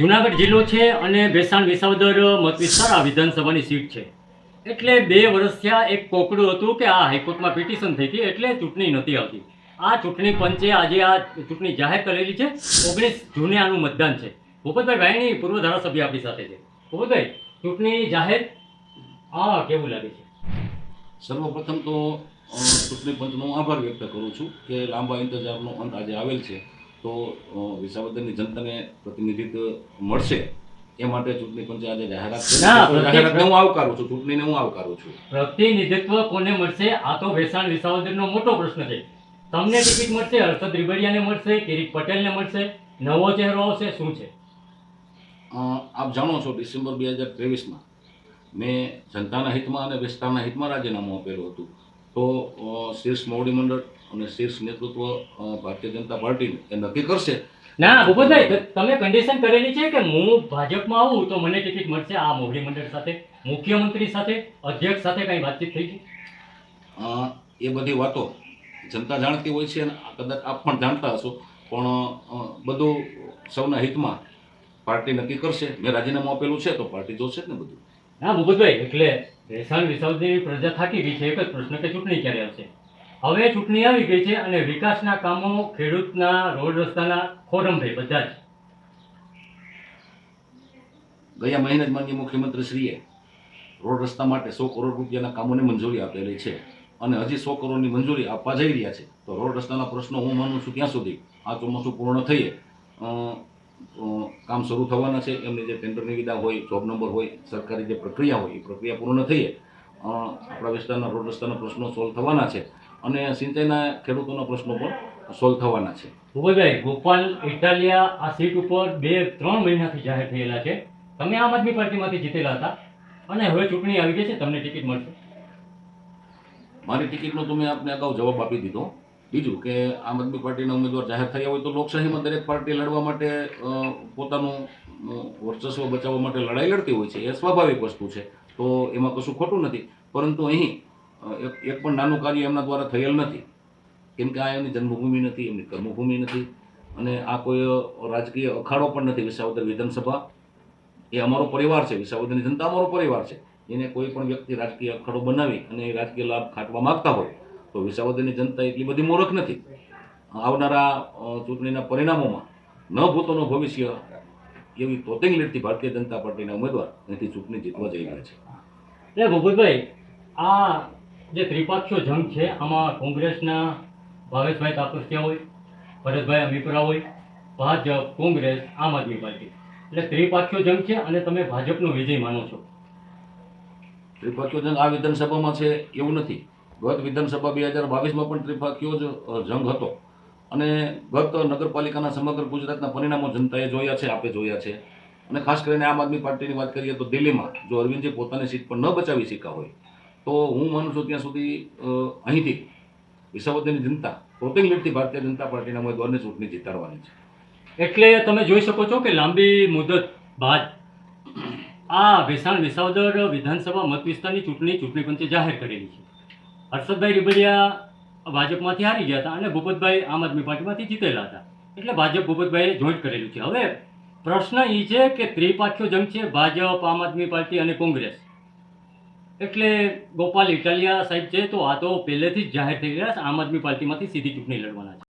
જુનાગઢ જિલ્લો છે અને ભેસાણ વિસાવદર મત વિસ્તાર આ વિધાનસભાની સીટ છે. એટલે બે વર્ષ થયા એક કોકડું હતું કે આ હાઈકોર્ટમાં પિટિશન થઈ હતી, એટલે ચૂંટણી નહોતી આવતી. આ ચૂંટણી પંચે આજે આ ચૂંટણી જાહેર કરેલી છે. ઓગણીસ જૂને આનું મતદાન છે. ભૂપતભાઈ ભાઈની પૂર્વ ધારાસભ્ય આપણી સાથે છે. ભૂપતભાઈ, ચૂંટણી જાહેર? હા, કેવું લાગે છે? સર્વપ્રથમ તો ચૂંટણી પંચનો આભાર વ્યક્ત કરું છું કે લાંબા ઇંતજારનો અંત આજે આવેલ છે. તો વિસાવદરની જનતાને પ્રતિનિધિત્વ મળશે એ માટે ચૂંટણી પંચે આજે જાહેરાત હું આવકારું છું ચૂંટણીને હું આવકારું છું. પ્રતિનિધિત્વ કોને મળશે? આ તો ભેસાણ વિસાવદરનો મોટો પ્રશ્ન છે. તમને ટિકિટ મળશે હર્ષદ રીબડિયાને મળશે કિરીટ પટેલને મળશે. નવો ચહેરો આવશે શું છે? અ, આપ જાણો છો ડિસેમ્બર બે હજાર ત્રેવીસમાં મેં જનતાના હિતમાં અને વિસ્તારના હિતમાં રાજીનામું આપેલું હતું. તો શીર્ષ મોવડી મંડળ અને શીર્ષ નેતૃત્વ ભારતીય જનતા પાર્ટી એ નક્કી કરશે. ના ભૂપતભાઈ તમે કન્ડિશન કરેલી છે કે હું ભાજપમાં આવું તો મને ટિકિટ મળશે આ મોવડી મંડળ સાથે મુખ્યમંત્રી સાથે અધ્યક્ષ સાથે કઈ વાતચીત થઈ છે એ બધી વાતો જનતા જાણતી હોય છે અને કદાચ આપ પણ જાણતા હશો. પણ બધું સૌના હિતમાં પાર્ટી નક્કી કરશે. મેં રાજીનામું આપેલું છે તો પાર્ટી જોશે જ ને બધું? ના ભૂપતભાઈ એટલે રેસાણ વિસાવદરની પ્રજા થાકી ગઈ છે એક જ પ્રશ્ન કે ચૂંટણી ક્યારે આવશે? હવે ચૂંટણી આવી ગઈ છે અને વિકાસના કામો, ખેડૂતના રોડ રસ્તાના ખોરંભે બધા જ. ગયા મહિને જ માનનીય મુખ્યમંત્રી શ્રીએ રોડ રસ્તા માટે સો કરોડ રૂપિયાના કામોને મંજૂરી આપેલી છે અને હજી સો કરોડની મંજૂરી આપવા જઈ રહ્યા છે. તો રોડ રસ્તાના પ્રશ્નો હું માનું છું ત્યાં સુધી આ ચોમાસું પૂર્ણ થઈએ કામ શરૂ થવાના છે. એમની જે ટેન્ડર નિવિદા હોય જોબ નંબર હોય, સરકારી જે પ્રક્રિયા હોય, એ પ્રક્રિયા પૂર્ણ થઈએ આપણા વિસ્તારના રોડ રસ્તાના પ્રશ્નો સોલ્વ થવાના છે. અને સિંચાઈના ખેડૂતોના પ્રશ્નો પણ સોલ્વ થવાના છે. ભૂપતભાઈ ગોપાલ ઇટાલિયા આ સીટ ઉપર બે ત્રણ મહિનાથી જાહેર થયેલા છે. તમે આમ આદમી પાર્ટીમાંથી જીતેલા હતા અને હવે ચૂંટણી આવી ગઈ છે તમને ટિકિટ મળશે. મારી ટિકિટનો તો મેં આપને અગાઉ જવાબ આપી દીધો. બીજું કે આમ આદમી પાર્ટીના ઉમેદવાર જાહેર થયા હોય તો લોકશાહીમાં દરેક પાર્ટી લડવા માટે પોતાનું વર્ચસ્વ બચાવવા માટે લડાઈ લડતી હોય છે. એ સ્વાભાવિક વસ્તુ છે. તો એમાં કશું ખોટું નથી. પરંતુ અહીં એક એક પણ નાનું કાર્ય એમના દ્વારા થયેલ નથી. કેમ કે આ એમની જન્મભૂમિ નથી, એમની કર્મભૂમિ નથી. અને આ કોઈ રાજકીય અખાડો પણ નથી વિસાવદર વિધાનસભા. એ અમારો પરિવાર છે, વિસાવદરની જનતા અમારો પરિવાર છે. એને કોઈ પણ વ્યક્તિ રાજકીય અખાડો બનાવી અને રાજકીય લાભ ખાટવા માગતા હોય, તો વિસાવદરની જનતા એટલી બધી મૂર્ખ નથી. આવનારા ચૂંટણીના પરિણામોમાં ન ભૂતોનું ભવિષ્ય એવી તોતિંગ લીટથી ભારતીય જનતા પાર્ટીના ઉમેદવાર અહીંથી ચૂંટણી જીતવા જઈ રહ્યા છે. ભૂપતભાઈ આ જે ત્રિપાક્ષીય જંગ છે, આમાં કોંગ્રેસના ભાવેશભાઈ તાપસિયા હોય, ભરતભાઈ અમીપરા હોય, ભાજપ, કોંગ્રેસ, આમ આદમી પાર્ટી. એટલે ત્રિપાક્ષીય જંગ છે અને તમે ભાજપનો વિજય માનો છો. ત્રિપાખીયો જંગ આ વિધાનસભામાં છે એવું નથી. ગત વિધાનસભા બે હજાર બાવીસમાં પણ ત્રિપાખીયો જ જંગ હતો. અને ગત નગરપાલિકાના સમગ્ર ગુજરાતના પરિણામો જનતાએ જોયા છે, આપે જોયા છે. અને ખાસ કરીને આમ આદમી પાર્ટીની વાત કરીએ તો દિલ્હીમાં જો અરવિંદજી પોતાની સીટ પર ન બચાવી શક્યા હોય તો હું માનું છું ત્યાં સુધી અહીંથી વિસાવદરની જનતા પોતે લીડથી ભારતીય જનતા પાર્ટીના ઉમેદવારને ચૂંટણી જીતાડવાની છે. એટલે તમે જોઈ શકો છો કે લાંબી મુદત બાદ આ ભેસાણ વિસાવદર વિધાનસભા મત વિસ્તારની ચૂંટણી ચૂંટણી પંચે જાહેર કરેલી છે. હર્ષદભાઈ રીબડિયા ભાજપમાંથી હારી ગયા હતા અને ભૂપતભાઈ આમ આદમી પાર્ટીમાંથી જીતેલા હતા. એટલે ભાજપ ભૂપતભાઈએ જોઈન્ટ કરેલું છે. હવે પ્રશ્ન એ છે કે ત્રિપાખ્યો જંગ છે, ભાજપ, આમ આદમી પાર્ટી અને કોંગ્રેસ. એટલે ગોપાલ ઇટાલિયા સાહેબ છે, તો આ તો પહેલેથી જ જાહેર થઈ ગયા આમ આદમી પાર્ટીમાંથી સીધી ચૂંટણી લડવાના છે.